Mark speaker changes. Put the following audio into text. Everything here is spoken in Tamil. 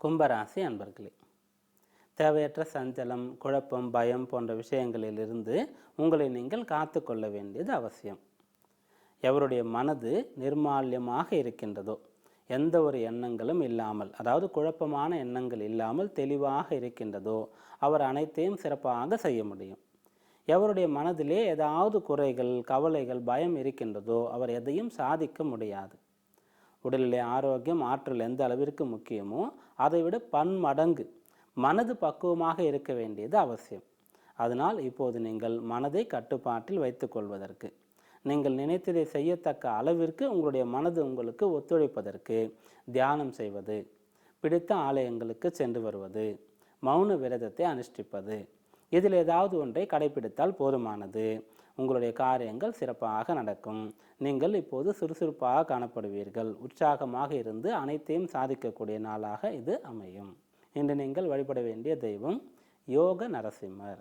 Speaker 1: கும்பராசி அன்பர்களே தேவையற்ற சஞ்சலம் குழப்பம் பயம் போன்ற விஷயங்களிலிருந்து உங்களை நீங்கள் காத்து கொள்ள வேண்டியது அவசியம். எவருடைய மனது நிர்மால்யமாக இருக்கின்றதோ எந்த ஒரு எண்ணங்களும் இல்லாமல் அதாவது குழப்பமான எண்ணங்கள் இல்லாமல் தெளிவாக இருக்கின்றதோ அவர் அனைத்தையும் சிறப்பாக செய்ய முடியும். எவருடைய மனதிலே ஏதாவது குறைகள் கவலைகள் பயம் இருக்கின்றதோ அவர் எதையும் சாதிக்க முடியாது. உடலிலே ஆரோக்கியம் ஆற்றல் எந்த அளவிற்கு முக்கியமோ அதை விட பன்மடங்கு மனது பக்குவமாக இருக்க வேண்டியது அவசியம். அதனால் இப்போது நீங்கள் மனதை கட்டுப்பாட்டில் வைத்துக்கொள்வதற்கு நீங்கள் நினைத்ததை செய்யத்தக்க அளவிற்கு உங்களுடைய மனது உங்களுக்கு ஒத்துழைப்பதற்கு தியானம் செய்வது பிடித்த ஆலயங்களுக்கு சென்று வருவது மௌன விரதத்தை அனுஷ்டிப்பது இதில் ஏதாவது ஒன்றை கடைபிடித்தால் போதுமானது. உங்களுடைய காரியங்கள் சிறப்பாக நடக்கும். நீங்கள் இப்போது சுறுசுறுப்பாக காணப்படுவீர்கள். உற்சாகமாக இருந்து அனைத்தையும் சாதிக்கக்கூடிய நாளாக இது அமையும். இன்று நீங்கள் வழிபட வேண்டிய தெய்வம் யோக நரசிம்மர்.